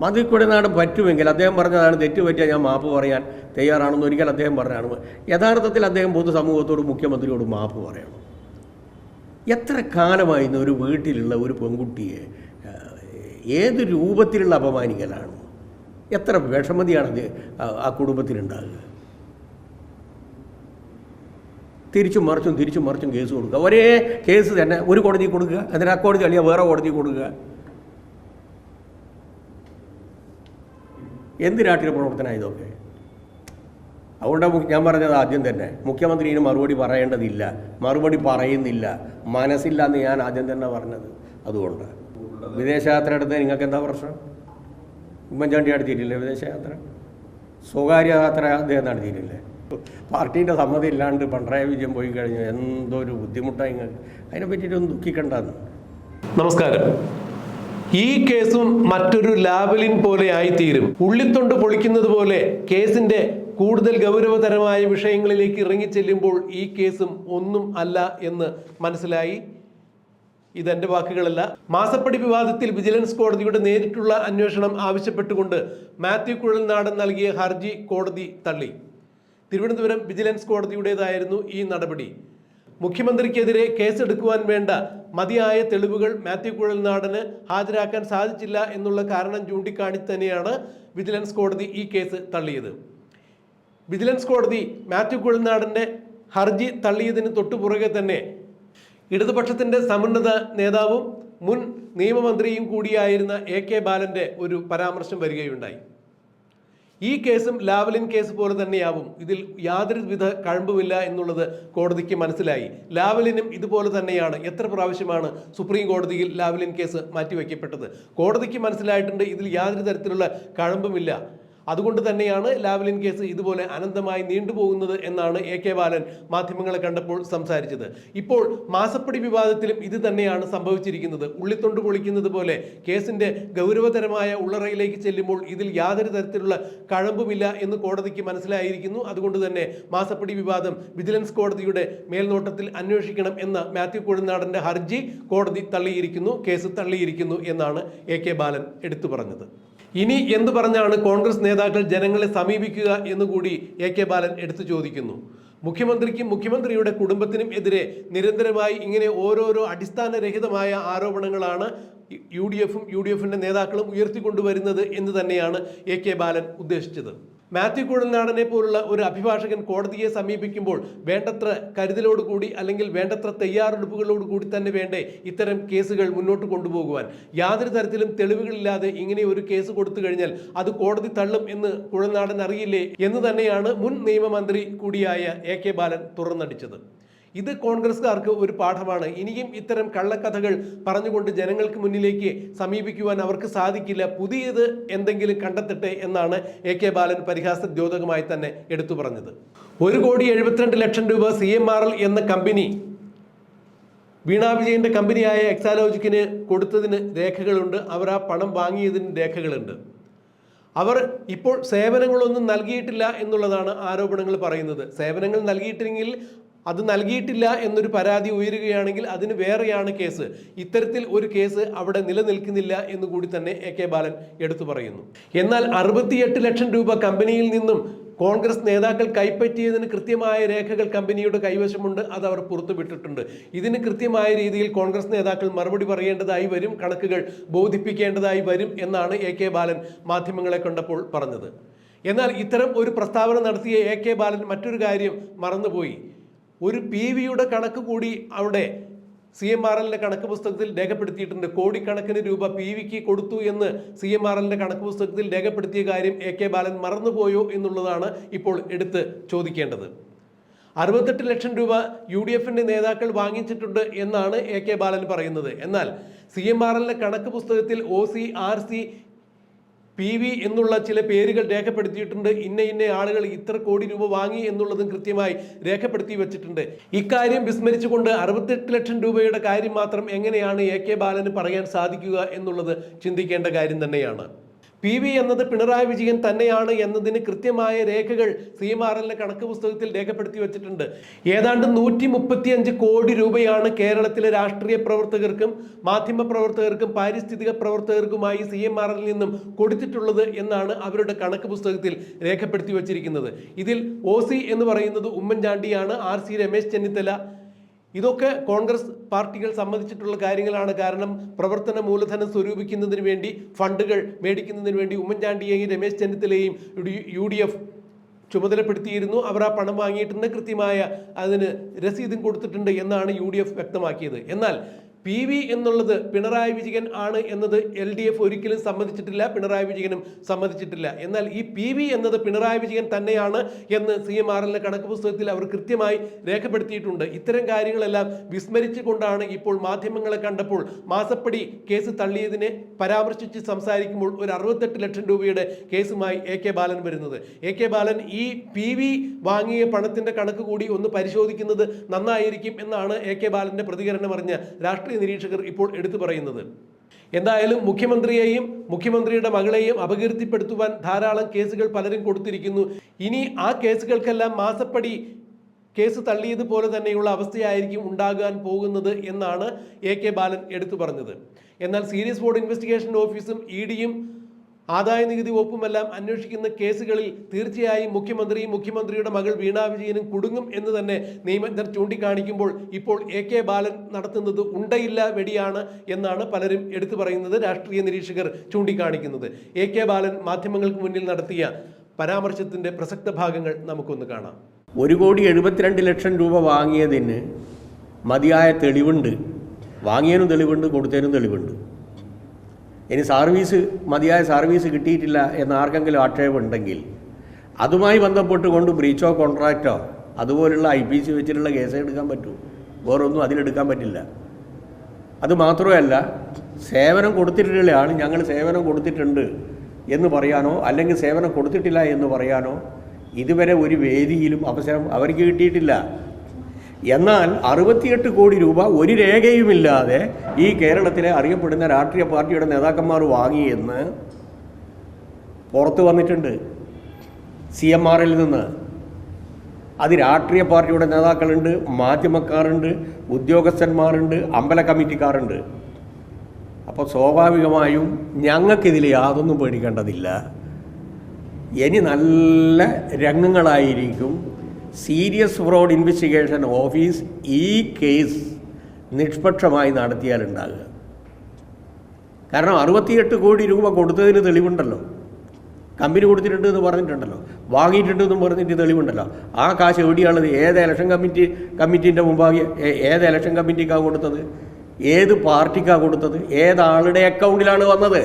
മാത്യു നാട് പറ്റുമെങ്കിൽ അദ്ദേഹം പറഞ്ഞതാണ് തെറ്റ് പറ്റിയാൽ ഞാൻ മാപ്പ് പറയാൻ തയ്യാറാണെന്ന് ഒരിക്കൽ അദ്ദേഹം പറഞ്ഞാണ് യഥാർത്ഥത്തിൽ അദ്ദേഹം പൊതുസമൂഹത്തോട് മുഖ്യമന്ത്രിയോട് മാപ്പ് പറയണം. എത്ര കാലമായി ഒരു വീട്ടിലുള്ള ഒരു പെൺകുട്ടിയെ ഏത് രൂപത്തിലുള്ള അപമാനിക്കലാണ്? എത്ര വിഷമതിയാണ് ആ- കുടുംബത്തിലുണ്ടാകുക? തിരിച്ചും മറിച്ചും തിരിച്ചും മറിച്ചും കേസ് കൊടുക്കുക. ഒരേ കേസ് തന്നെ ഒരു കോടതി കൊടുക്കുക അതിന് ആ കോടതി അല്ലെങ്കിൽ വേറെ കോടതി കൊടുക്കുക. എന്ത് രാഷ്ട്രീയ പ്രവർത്തനമാണ് ഇതൊക്കെ? അതുകൊണ്ട് ഞാൻ പറഞ്ഞത് ആദ്യം തന്നെ. മുഖ്യമന്ത്രി ഇനി മറുപടി പറയേണ്ടതില്ല. മറുപടി പറയുന്നില്ല. മനസ്സില്ല എന്ന് ഞാൻ ആദ്യം തന്നെ പറഞ്ഞത് അതുകൊണ്ട്. വിദേശയാത്ര എടുത്ത് നിങ്ങൾക്ക് എന്താ പ്രശ്നം? ഉമ്മൻചാണ്ടി നടത്തിയിട്ടില്ലേ വിദേശയാത്ര? സ്വകാര്യ യാത്ര അദ്ദേഹം നടത്തിയിട്ടില്ലേ? പാർട്ടീന്റെ സമ്മതി ഇല്ലാണ്ട് പിണറായി വിജയൻ പോയി കഴിഞ്ഞാൽ എന്തോ ഒരു ബുദ്ധിമുട്ടായി അതിനെ പറ്റിയിട്ടൊന്നും ദുഃഖിക്കണ്ടെന്ന് നമസ്കാരം. ഈ കേസും മറ്റൊരു ലാബലിൻ പോലെ ആയിത്തീരും. ഉള്ളിത്തൊണ്ട് പൊളിക്കുന്നത് പോലെ കേസിന്റെ കൂടുതൽ ഗൗരവതരമായ വിഷയങ്ങളിലേക്ക് ഇറങ്ങിച്ചെല്ലുമ്പോൾ ഈ കേസും ഒന്നും അല്ല എന്ന് മനസ്സിലായി. ഇതെന്റെ വാക്കുകളല്ല. മാസപ്പടി വിവാദത്തിൽ വിജിലൻസ് കോടതിയുടെ നേരിട്ടുള്ള അന്വേഷണം ആവശ്യപ്പെട്ടുകൊണ്ട് മാത്യു കുഴൽനാടൻ നൽകിയ ഹർജി കോടതി തള്ളി. തിരുവനന്തപുരം വിജിലൻസ് കോടതിയുടേതായിരുന്നു ഈ നടപടി. മുഖ്യമന്ത്രിക്കെതിരെ കേസെടുക്കുവാൻ വേണ്ട മതിയായ തെളിവുകൾ മാത്യു കുഴൽനാടന് ഹാജരാക്കാൻ സാധിച്ചില്ല എന്നുള്ള കാരണം ചൂണ്ടിക്കാണിച്ച് തന്നെയാണ് വിജിലൻസ് കോടതി ഈ കേസ് തള്ളിയത്. വിജിലൻസ് കോടതി മാത്യു കുഴൽനാടന്റെ ഹർജി തള്ളിയതിന് തൊട്ടുപുറകെ തന്നെ ഇടതുപക്ഷത്തിന്റെ സമുന്നത നേതാവും മുൻ നിയമമന്ത്രിയും കൂടിയായിരുന്ന എ കെ ബാലന്റെ ഒരു പരാമർശം വരികയുണ്ടായി. ഈ കേസും ലാവലിൻ കേസ് പോലെ തന്നെയാവും. ഇതിൽ യാതൊരു വിധ കഴമ്പുമില്ല എന്നുള്ളത് കോടതിക്ക് മനസ്സിലായി. ലാവലിനും ഇതുപോലെ തന്നെയാണ്. എത്ര പ്രാവശ്യമാണ് സുപ്രീം കോടതിയിൽ ലാവലിൻ കേസ് മാറ്റിവെക്കപ്പെട്ടത്? കോടതിക്ക് മനസ്സിലായിട്ടുണ്ട് ഇതിൽ യാതൊരു തരത്തിലുള്ള കഴമ്പുമില്ല. അതുകൊണ്ട് തന്നെയാണ് ലാവലിൻ കേസ് ഇതുപോലെ അനന്തമായി നീണ്ടുപോകുന്നത് എന്നാണ് എ കെ ബാലൻ മാധ്യമങ്ങളെ കണ്ടപ്പോൾ സംസാരിച്ചത്. ഇപ്പോൾ മാസപ്പടി വിവാദത്തിലും ഇത് തന്നെയാണ് സംഭവിച്ചിരിക്കുന്നത്. ഉള്ളിത്തൊണ്ട് പൊളിക്കുന്നത് പോലെ കേസിന്റെ ഗൗരവതരമായ ഉള്ളറയിലേക്ക് ചെല്ലുമ്പോൾ ഇതിൽ യാതൊരു തരത്തിലുള്ള കഴമ്പുമില്ല എന്ന് കോടതിക്ക് മനസ്സിലായിരിക്കുന്നു. അതുകൊണ്ട് തന്നെ മാസപ്പടി വിവാദം വിജിലൻസ് കോടതിയുടെ മേൽനോട്ടത്തിൽ അന്വേഷിക്കണം എന്ന മാത്യു കുഴനാടന്റെ ഹർജി കോടതി തള്ളിയിരിക്കുന്നു കേസ് തള്ളിയിരിക്കുന്നു എന്നാണ് എ കെ ബാലൻ എടുത്തു പറഞ്ഞത്. ഇനി എന്തു പറഞ്ഞാണ് കോൺഗ്രസ് നേതാക്കൾ ജനങ്ങളെ സമീപിക്കുക എന്നുകൂടി എ കെ ബാലൻ എടുത്തു ചോദിക്കുന്നു. മുഖ്യമന്ത്രിക്കും മുഖ്യമന്ത്രിയുടെ കുടുംബത്തിനും എതിരെ നിരന്തരമായി ഇങ്ങനെ ഓരോരോ അടിസ്ഥാനരഹിതമായ ആരോപണങ്ങളാണ് യു ഡി എഫും യു ഡി എഫിന്റെ നേതാക്കളും ഉയർത്തിക്കൊണ്ടുവരുന്നത് എന്ന് തന്നെയാണ് എ കെ ബാലൻ ഉദ്ദേശിച്ചത്. മാത്യു കുഴൽനാടനെ പോലുള്ള ഒരു അഭിഭാഷകൻ കോടതിയെ സമീപിക്കുമ്പോൾ വേണ്ടത്ര കരുതലോടുകൂടി അല്ലെങ്കിൽ വേണ്ടത്ര തയ്യാറെടുപ്പുകളോട് കൂടി തന്നെ വേണ്ടേ ഇത്തരം കേസുകൾ മുന്നോട്ട് കൊണ്ടുപോകുവാൻ. യാതൊരു തരത്തിലും തെളിവുകളില്ലാതെ ഇങ്ങനെ ഒരു കേസ് കൊടുത്തു കഴിഞ്ഞാൽ അത് കോടതി തള്ളും എന്ന് കുഴൽനാടൻ അറിയില്ലേ എന്ന് തന്നെയാണ് മുൻ നിയമമന്ത്രി കൂടിയായ എ കെ ബാലൻ തുറന്നടിച്ചത്. ഇത് കോൺഗ്രസ്സുകാർക്ക് ഒരു പാഠമാണ്. ഇനിയും ഇത്തരം കള്ളക്കഥകൾ പറഞ്ഞുകൊണ്ട് ജനങ്ങൾക്ക് മുന്നിലേക്ക് സമീപിക്കുവാൻ അവർക്ക് സാധിക്കില്ല. പുതിയത് എന്തെങ്കിലും കണ്ടെത്തട്ടെ എന്നാണ് എ കെ ബാലൻ പരിഹാസ ദ്യോതകമായി തന്നെ എടുത്തു പറഞ്ഞത്. ഒരു കോടി എഴുപത്തിരണ്ട് ലക്ഷം രൂപ സി എം ആർ എൽ എന്ന കമ്പനി വീണാ വിജയന്റെ കമ്പനിയായ എക്സാലോജിക്കിന് കൊടുത്തതിന് രേഖകളുണ്ട്. അവർ ആ പണം വാങ്ങിയതിന് രേഖകളുണ്ട്. അവർ ഇപ്പോൾ സേവനങ്ങളൊന്നും നൽകിയിട്ടില്ല എന്നുള്ളതാണ് ആരോപണങ്ങൾ പറയുന്നത്. സേവനങ്ങൾ നൽകിയിട്ടില്ലെങ്കിൽ അത് നൽകിയിട്ടില്ല എന്നൊരു പരാതി ഉയരുകയാണെങ്കിൽ അതിന് വേറെയാണ് കേസ്. ഇത്തരത്തിൽ ഒരു കേസ് അവിടെ നിലനിൽക്കുന്നില്ല എന്ന് കൂടി തന്നെ എ കെ ബാലൻ എടുത്തു പറയുന്നു. എന്നാൽ അറുപത്തിയെട്ട് ലക്ഷം രൂപ കമ്പനിയിൽ നിന്നും കോൺഗ്രസ് നേതാക്കൾ കൈപ്പറ്റിയതിന് കൃത്യമായ രേഖകൾ കമ്പനിയുടെ കൈവശമുണ്ട് അത് അവർ പുറത്തുവിട്ടിട്ടുണ്ട്. ഇതിന് കൃത്യമായ രീതിയിൽ കോൺഗ്രസ് നേതാക്കൾ മറുപടി പറയേണ്ടതായി വരും കണക്കുകൾ ബോധിപ്പിക്കേണ്ടതായി വരും എന്നാണ് എ കെ ബാലൻ മാധ്യമങ്ങളെ കണ്ടപ്പോൾ പറഞ്ഞത്. എന്നാൽ ഇത്തരം ഒരു പ്രസ്താവന നടത്തിയ എ കെ ബാലൻ മറ്റൊരു കാര്യം മറന്നുപോയി. ഒരു പി വിയുടെ കണക്ക് കൂടി അവിടെ സി എം ആർ എല്ലിന്റെ കണക്ക് പുസ്തകത്തിൽ രേഖപ്പെടുത്തിയിട്ടുണ്ട്. കോടിക്കണക്കിന് രൂപ പി വിക്ക് കൊടുത്തു എന്ന് സി എം ആർ എല്ലിന്റെ കണക്ക് പുസ്തകത്തിൽ രേഖപ്പെടുത്തിയ കാര്യം എ കെ ബാലൻ മറന്നുപോയോ എന്നുള്ളതാണ് ഇപ്പോൾ എടുത്ത് ചോദിക്കേണ്ടത്. അറുപത്തെട്ട് ലക്ഷം രൂപ യു ഡി എഫിന്റെ നേതാക്കൾ വാങ്ങിച്ചിട്ടുണ്ട് എന്നാണ് എ കെ ബാലൻ പറയുന്നത്. എന്നാൽ സി എം ആർ എല്ലിന്റെ കണക്ക് പുസ്തകത്തിൽ O C R C P V എന്നുള്ള ചില പേരുകൾ രേഖപ്പെടുത്തിയിട്ടുണ്ട്. ഇന്ന ഇന്ന ആളുകൾ ഇത്ര കോടി രൂപ വാങ്ങി എന്നുള്ളതും കൃത്യമായി രേഖപ്പെടുത്തി വെച്ചിട്ടുണ്ട്. ഇക്കാര്യം വിസ്മരിച്ചുകൊണ്ട് അറുപത്തെട്ട് ലക്ഷം രൂപയുടെ കാര്യം മാത്രം എങ്ങനെയാണ് എ കെ ബാലന് പറയാൻ സാധിക്കുക എന്നുള്ളത് ചിന്തിക്കേണ്ട കാര്യം തന്നെയാണ്. പി വി എന്നത് പിണറായി വിജയൻ തന്നെയാണ് എന്നതിന് കൃത്യമായ രേഖകൾ സി എം ആർ എല്ലിന്റെ കണക്ക് പുസ്തകത്തിൽ രേഖപ്പെടുത്തി വെച്ചിട്ടുണ്ട്. ഏതാണ്ട് നൂറ്റി മുപ്പത്തിയഞ്ച് കോടി രൂപയാണ് കേരളത്തിലെ രാഷ്ട്രീയ പ്രവർത്തകർക്കും മാധ്യമ പ്രവർത്തകർക്കും പാരിസ്ഥിതിക പ്രവർത്തകർക്കുമായി സി എം ആർ എല്ലിൽ നിന്നും കൊടുത്തിട്ടുള്ളത് എന്നാണ് അവരുടെ കണക്ക് പുസ്തകത്തിൽ രേഖപ്പെടുത്തി വച്ചിരിക്കുന്നത്. ഇതിൽ ഒ സി എന്ന് പറയുന്നത് ഉമ്മൻചാണ്ടിയാണ് ആർ സി രമേശ് ചെന്നിത്തല ഇതൊക്കെ കോൺഗ്രസ് പാർട്ടികൾ സമ്മതിച്ചിട്ടുള്ള കാര്യങ്ങളാണ്. കാരണം പ്രവർത്തന മൂലധനം സ്വരൂപിക്കുന്നതിന് വേണ്ടി ഫണ്ടുകൾ മേടിക്കുന്നതിന് വേണ്ടി ഉമ്മൻചാണ്ടിയെയും രമേശ് ചെന്നിത്തലയെയും യു ഡി എഫ് ചുമതലപ്പെടുത്തിയിരുന്നു. അവർ ആ പണം വാങ്ങിയിട്ടുണ്ട്. കൃത്യമായ അതിന് രസീതും കൊടുത്തിട്ടുണ്ട് എന്നാണ് യു ഡി എഫ് വ്യക്തമാക്കിയത്. എന്നാൽ പി വി എന്നുള്ളത് പിണറായി വിജയൻ ആണ് എന്നത് എൽ ഡി എഫ് ഒരിക്കലും സമ്മതിച്ചിട്ടില്ല പിണറായി വിജയനും സമ്മതിച്ചിട്ടില്ല. എന്നാൽ ഈ പി വി എന്നത് പിണറായി വിജയൻ തന്നെയാണ് എന്ന് സി എം ആർ എല്ലിന്റെ കണക്ക് പുസ്തകത്തിൽ അവർ കൃത്യമായി രേഖപ്പെടുത്തിയിട്ടുണ്ട്. ഇത്തരം കാര്യങ്ങളെല്ലാം വിസ്മരിച്ചുകൊണ്ടാണ് ഇപ്പോൾ മാധ്യമങ്ങളെ കണ്ടപ്പോൾ മാസപ്പടി കേസ് തള്ളിയതിനെ പരാമർശിച്ച് സംസാരിക്കുമ്പോൾ ഒരു അറുപത്തെട്ട് ലക്ഷം രൂപയുടെ കേസുമായി എ കെ ബാലൻ വരുന്നത്. എ കെ ബാലൻ ഈ പി വി വാങ്ങിയ പണത്തിന്റെ കണക്ക് കൂടി ഒന്ന് പരിശോധിക്കുന്നത് നന്നായിരിക്കും എന്നാണ് എ കെ ബാലന്റെ പ്രതികരണം അറിഞ്ഞ രാഷ്ട്രീയ നിരീക്ഷകർ ഇപ്പോൾ എടുത്തു പറയുന്നത്. എന്തായാലും മുഖ്യമന്ത്രിയെയും മുഖ്യമന്ത്രിയുടെ മകളെയും അപകീർത്തിപ്പെടുത്തുവാൻ ധാരാളം കേസുകൾ പലരും കൊടുത്തിരിക്കുന്നു. ഇനി ആ കേസുകൾക്കെല്ലാം മാസപ്പടി കേസ് തള്ളിയതുപോലെ തന്നെയുള്ള അവസ്ഥയായിരിക്കും ഉണ്ടാകാൻ പോകുന്നത് എന്നാണ് എ കെ ബാലൻ എടുത്തു പറഞ്ഞത്. എന്നാൽ സീരിയസ് ബോർഡ് ഇൻവെസ്റ്റിഗേഷൻ ഓഫീസും ഇ ഡിയും ആദായ നികുതി വകുപ്പുമെല്ലാം അന്വേഷിക്കുന്ന കേസുകളിൽ തീർച്ചയായും മുഖ്യമന്ത്രിയും മുഖ്യമന്ത്രിയുടെ മകൾ വീണ വിജയനും കുടുങ്ങും എന്ന് തന്നെ നിയമജ്ഞർ ചൂണ്ടിക്കാണിക്കുമ്പോൾ ഇപ്പോൾ എ കെ ബാലൻ നടത്തുന്നത് ഉണ്ടയില്ല വെടിയാണ് എന്നാണ് പലരും എടുത്തു പറയുന്നത് രാഷ്ട്രീയ നിരീക്ഷകർ ചൂണ്ടിക്കാണിക്കുന്നത്. എ കെ ബാലൻ മാധ്യമങ്ങൾക്ക് മുന്നിൽ നടത്തിയ പരാമർശത്തിന്റെ പ്രസക്ത ഭാഗങ്ങൾ നമുക്കൊന്ന് കാണാം. ഒരു കോടി എഴുപത്തിരണ്ട് ലക്ഷം രൂപ വാങ്ങിയതിന് മതിയായ തെളിവുണ്ട്. വാങ്ങിയതിനും തെളിവുണ്ട് കൊടുത്തതിനും തെളിവുണ്ട്. ഇനി സർവീസ് മതിയായ സർവീസ് കിട്ടിയിട്ടില്ല എന്ന് ആർക്കെങ്കിലും ആക്ഷേപമുണ്ടെങ്കിൽ അതുമായി ബന്ധപ്പെട്ടുകൊണ്ട് ബ്രീച്ച് കോൺട്രാക്റ്റോ അതുപോലുള്ള ഐ പി സി വെച്ചിട്ടുള്ള കേസ് എടുക്കാൻ പറ്റൂ. വേറൊന്നും അതിലെടുക്കാൻ പറ്റില്ല. അത് മാത്രമല്ല സേവനം കൊടുത്തിട്ടുള്ള ആൾ ഞങ്ങൾ സേവനം കൊടുത്തിട്ടുണ്ട് എന്ന് പറയാനോ അല്ലെങ്കിൽ സേവനം കൊടുത്തിട്ടില്ല എന്ന് പറയാനോ ഇതുവരെ ഒരു വേദിയിലും അവസരം അവർക്ക് കിട്ടിയിട്ടില്ല. എന്നാൽ അറുപത്തിയെട്ട് കോടി രൂപ ഒരു രേഖയുമില്ലാതെ ഈ കേരളത്തിലെ അറിയപ്പെടുന്ന രാഷ്ട്രീയ പാർട്ടിയുടെ നേതാക്കന്മാർ വാങ്ങിയെന്ന് പുറത്തു വന്നിട്ടുണ്ട് സി എം ആറിൽ നിന്ന്. അത് രാഷ്ട്രീയ പാർട്ടിയുടെ നേതാക്കളുണ്ട് മാധ്യമക്കാരുണ്ട് ഉദ്യോഗസ്ഥന്മാരുണ്ട് അമ്പല കമ്മിറ്റിക്കാരുണ്ട്. അപ്പോൾ സ്വാഭാവികമായും ഞങ്ങൾക്കിതിൽ യാതൊന്നും പേടിക്കേണ്ടതില്ല. ഇനി നല്ല രംഗങ്ങളായിരിക്കും സീരിയസ് ഫ്രോഡ് ഇൻവെസ്റ്റിഗേഷൻ ഓഫീസ് ഈ കേസ് നിഷ്പക്ഷമായി നടത്തിയാലുണ്ടാകുക കാരണം അറുപത്തിയെട്ട് കോടി രൂപ കൊടുത്തതിന് തെളിവുണ്ടല്ലോ. കമ്പനി കൊടുത്തിട്ടുണ്ട് എന്ന് പറഞ്ഞിട്ടുണ്ടല്ലോ. വാങ്ങിയിട്ടുണ്ട് എന്നും പറഞ്ഞിട്ട് തെളിവുണ്ടല്ലോ. ആ കാശ് എവിടെയാണത്? ഏത് ഇലക്ഷൻ കമ്മിറ്റി കമ്മിറ്റീന്റെ മുമ്പാകെ ഏത് ഇലക്ഷൻ കമ്മിറ്റിക്കാണ് കൊടുത്തത്? ഏത് പാർട്ടിക്കാണ് കൊടുത്തത്? ഏതാളുടെ അക്കൗണ്ടിലാണ് വന്നത്?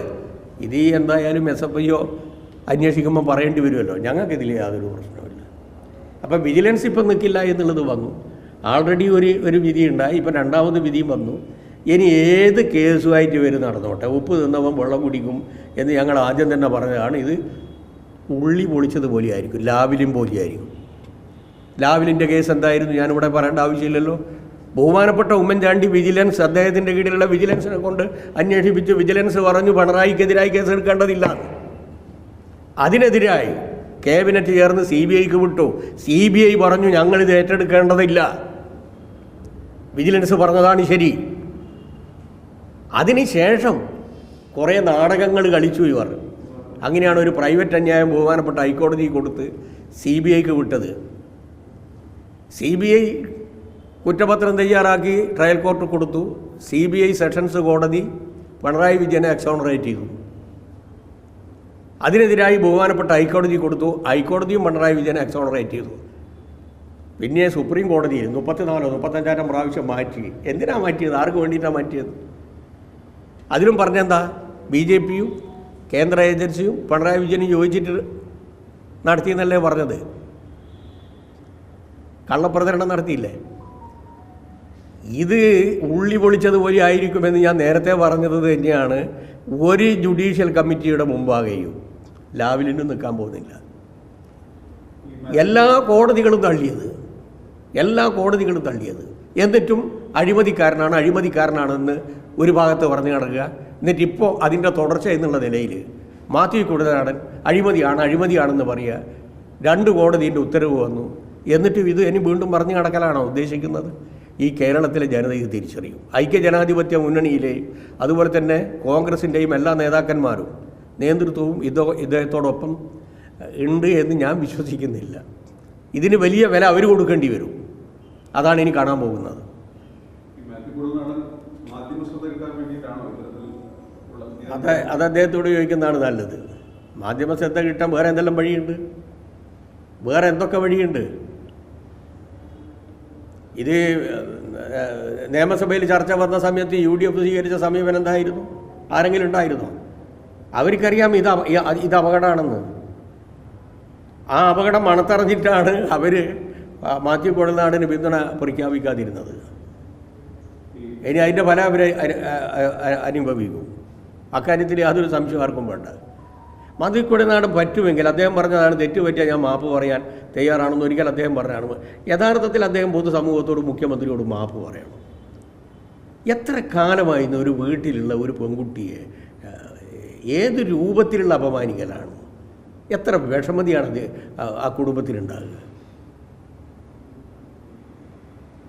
ഇത് എന്തായാലും എസ് എഫ് ഐയോ അന്വേഷിക്കുമ്പോൾ പറയേണ്ടി വരുമല്ലോ. ഞങ്ങൾക്കിതിൽ യാതൊരു പ്രശ്നമില്ല അപ്പം വിജിലൻസ് ഇപ്പം നിൽക്കില്ല എന്നുള്ളത് വന്നു. ആൾറെഡി ഒരു ഒരു വിധി ഉണ്ടായി. ഇപ്പം രണ്ടാമത് വിധിയും വന്നു. ഇനി ഏത് കേസുമായിട്ട് വരും നടന്നോട്ടെ? ഉപ്പ് തിന്നവൻ വെള്ളം കുടിക്കും എന്ന് ഞങ്ങൾ ആദ്യം തന്നെ പറഞ്ഞതാണ്. ഇത് ഉള്ളി പൊളിച്ചത് പോലെയായിരിക്കും. ലാവിലും പോലെയായിരിക്കും. ലാവിലിന്റെ കേസ് എന്തായിരുന്നു? ഞാനിവിടെ പറയേണ്ട ആവശ്യമില്ലല്ലോ. ബഹുമാനപ്പെട്ട ഉമ്മൻചാണ്ടി വിജിലൻസ് അദ്ദേഹത്തിന്റെ കീഴിലുള്ള വിജിലൻസിനെ കൊണ്ട് അന്വേഷിപ്പിച്ച് വിജിലൻസ് പറഞ്ഞു പിണറായിക്കെതിരായി കേസ് എടുക്കേണ്ടതില്ല അതിനെതിരായി ക്യാബിനറ്റ് ചേർന്ന് സി ബി ഐക്ക് വിട്ടു. സി ബി ഐ പറഞ്ഞു ഞങ്ങളിത് ഏറ്റെടുക്കേണ്ടതില്ല. വിജിലൻസ് പറഞ്ഞതാണ് ശരി. അതിനുശേഷം കുറേ നാടകങ്ങൾ കളിച്ചു ഇവർ. അങ്ങനെയാണ് ഒരു പ്രൈവറ്റ് അന്യായം ബഹുമാനപ്പെട്ട ഹൈക്കോടതി കൊടുത്ത് സി ബി ഐക്ക് വിട്ടത്. സി ബി ഐ കുറ്റപത്രം തയ്യാറാക്കി ട്രയൽ കോർട്ട് കൊടുത്തു. സി ബി ഐ സെഷൻസ് കോടതി പിണറായി വിജയനെ എക്സോണറേറ്റ് ചെയ്തു. അതിനെതിരായി ബഹുമാനപ്പെട്ട ഹൈക്കോടതി കൊടുത്തു. ഹൈക്കോടതിയും പിണറായി വിജയനെ എക്സോണറേറ്റ് ചെയ്തു. പിന്നെ സുപ്രീം കോടതിയിൽ മുപ്പത്തിനാലോ മുപ്പത്തഞ്ചായിരം പ്രാവശ്യം മാറ്റി. എന്തിനാണ് മാറ്റിയത്? ആർക്ക് വേണ്ടിയിട്ടാണ് മാറ്റിയത്? അതിലും പറഞ്ഞെന്താ? ബി ജെ പിയും കേന്ദ്ര ഏജൻസിയും പിണറായി വിജയനും യോജിച്ചിട്ട് നടത്തിയെന്നല്ലേ പറഞ്ഞത്? കള്ളപ്രചരണം നടത്തിയില്ലേ? ഇത് ഉള്ളി പൊളിച്ചതുപോലെ ആയിരിക്കുമെന്ന് ഞാൻ നേരത്തെ പറഞ്ഞത് തന്നെയാണ്. ഒരു ജുഡീഷ്യൽ കമ്മിറ്റിയുടെ മുമ്പാകെയും. ലാവിലിനും നിൽക്കാൻ പോകുന്നില്ല. എല്ലാ കോടതികളും തള്ളിയത് എല്ലാ കോടതികളും തള്ളിയത്. എന്നിട്ടും അഴിമതിക്കാരനാണ് അഴിമതിക്കാരനാണെന്ന് ഒരു ഭാഗത്ത് പറഞ്ഞു നടക്കുക. എന്നിട്ട് ഇപ്പോൾ അതിന്റെ തുടർച്ച എന്നുള്ള നിലയിൽ മാത്യു കുടനാടൻ അഴിമതിയാണ് അഴിമതിയാണെന്ന് പറയുക. രണ്ട് കോടതിന്റെ ഉത്തരവ് വന്നു. എന്നിട്ടും ഇത് ഇനി വീണ്ടും പറഞ്ഞു നടക്കലാണോ ഉദ്ദേശിക്കുന്നത്? ഈ കേരളത്തിലെ ജനത ഇത് തിരിച്ചറിയും. ഐക്യ ജനാധിപത്യ മുന്നണിയിലെയും അതുപോലെ തന്നെ കോൺഗ്രസിന്റെയും എല്ലാ നേതാക്കന്മാരും നേതൃത്വവും ഇതോ ഇദ്ദേഹത്തോടൊപ്പം ഉണ്ട് എന്ന് ഞാൻ വിശ്വസിക്കുന്നില്ല. ഇതിന് വലിയ വില അവർ കൊടുക്കേണ്ടി വരും. അതാണ് ഇനി കാണാൻ പോകുന്നത്. അത് അത് അദ്ദേഹത്തോട് ചോദിക്കുന്നതാണ് നല്ലത്. മാധ്യമ ശ്രദ്ധ കിട്ടാൻ വേറെ എന്തെല്ലാം വഴിയുണ്ട്? വേറെ എന്തൊക്കെ വഴിയുണ്ട്? ഇത് നിയമസഭയിൽ ചർച്ച വന്ന സമയത്ത് യു ഡി എഫ് സ്വീകരിച്ച സമീപനം എന്തായിരുന്നു? ആരെങ്കിലും ഉണ്ടായിരുന്നോ? അവർക്കറിയാം ഇത് ഇത് അപകടമാണെന്ന്. ആ അപകടം മണത്തറിഞ്ഞിട്ടാണ് അവർ മാത്യു കുഴൽനാടിന് പിന്തുണ പ്രഖ്യാപിക്കാതിരുന്നത്. ഇനി അതിന്റെ ഫലം അവർ അനുഭവിക്കും. അക്കാര്യത്തിൽ യാതൊരു സംശയം ആർക്കും വേണ്ട. മതിക്കുടനാട് പറ്റുമെങ്കിൽ അദ്ദേഹം പറഞ്ഞതാണ് തെറ്റ് പറ്റിയാൽ ഞാൻ മാപ്പ് പറയാൻ തയ്യാറാണെന്ന് ഒരിക്കൽ അദ്ദേഹം പറഞ്ഞാണ്. യഥാർത്ഥത്തിൽ അദ്ദേഹം പൊതുസമൂഹത്തോട് മുഖ്യമന്ത്രിയോട് മാപ്പ് പറയണം. എത്ര കാലമായിരുന്നു ഒരു വീട്ടിലുള്ള ഒരു പെൺകുട്ടിയെ ഏത് രൂപത്തിലുള്ള അപമാനിക്കലാണ്? എത്ര വിഷമതിയാണ് അത് ആ- കുടുംബത്തിനുണ്ടാകുക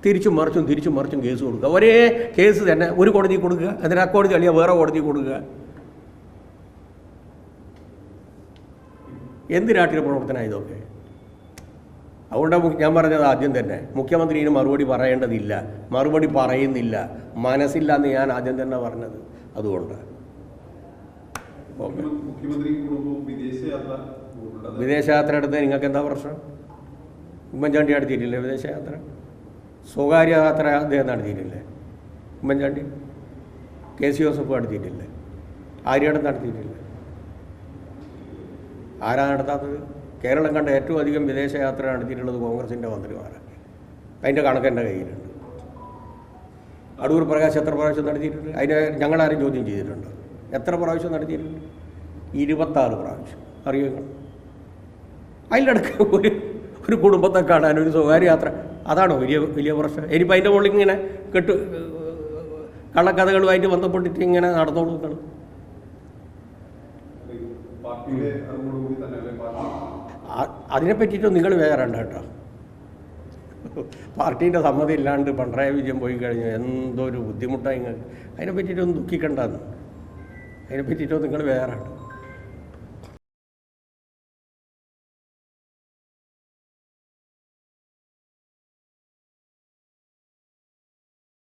തിരിച്ചും മറിച്ചും തിരിച്ചും മറിച്ചും കേസ് കൊടുക്കുക. ഒരേ കേസ് തന്നെ ഒരു കോടതി കൊടുക്കുക അതിന് ആ കോടതി അല്ലെങ്കിൽ വേറെ കോടതി കൊടുക്കുക. എന്ത് രാഷ്ട്രീയ പ്രവർത്തനമാണ് ഇതൊക്കെ അതുകൊണ്ടാണ് ഞാൻ പറഞ്ഞത് ആദ്യം തന്നെ. മുഖ്യമന്ത്രി ഇനി മറുപടി പറയേണ്ടതില്ല. മറുപടി പറയുന്നില്ല. മനസ്സില്ല എന്ന് ഞാൻ ആദ്യം തന്നെ പറഞ്ഞത്. അതുകൊണ്ട്. ഓക്കെ മുഖ്യമന്ത്രി കുടുംബവും വിദേശയാത്ര വിദേശയാത്ര എടുത്ത് നിങ്ങൾക്ക് എന്താ പ്രശ്നം? ഉമ്മൻചാണ്ടി നടത്തിയിട്ടില്ലേ വിദേശയാത്ര? സ്വകാര്യ യാത്ര അദ്ദേഹം നടത്തിയിട്ടില്ലേ? ഉമ്മൻചാണ്ടി? കെ സി ജോസഫ് നടത്തിയിട്ടില്ലേ? ആര്യാടം നടത്തിയിട്ടില്ലേ? ആരാ നടത്താത്തത്? കേരളം കണ്ട ഏറ്റവും അധികം വിദേശയാത്ര നടത്തിയിട്ടുള്ളത് കോൺഗ്രസിന്റെ മന്ത്രിമാരാണ്. അതിന്റെ കണക്ക് എന്റെ കയ്യിലുണ്ട്. അടൂർ പ്രകാശ് എത്ര പ്രാവശ്യം നടത്തിയിട്ടുണ്ട്? അതിനെ ഞങ്ങളാരും ചോദ്യം ചെയ്തിട്ടുണ്ട്? എത്ര പ്രാവശ്യം നടത്തിയിട്ടുണ്ട്? ഇരുപത്താറ് പ്രാവശ്യം. അറിയോ? അതിലടക്ക് ഒരു ഒരു കുടുംബത്തെ കാണാൻ ഒരു സ്വകാര്യ യാത്ര. അതാണോ വലിയ വലിയ പ്രശ്നം? ഇനിയിപ്പോൾ അതിന്റെ മുകളിൽ ഇങ്ങനെ കെട്ട് കള്ളക്കഥകളുമായിട്ട് ബന്ധപ്പെട്ടിട്ട് ഇങ്ങനെ നടന്നോളൂ പാർട്ടി? ആ- നിങ്ങൾ വേറണ്ട കേട്ടോ. പാർട്ടീന്റെ സമ്മതി ഇല്ലാണ്ട് പിണറായി വിജയൻ പോയി കഴിഞ്ഞാൽ എന്തോ ഒരു ബുദ്ധിമുട്ടായി നിങ്ങൾക്ക് അതിനെപ്പറ്റിയിട്ടൊന്നും ദുഃഖിക്കണ്ടെന്ന് അതിനെ പറ്റിയിട്ടൊന്നും നിങ്ങൾ വേറാണ്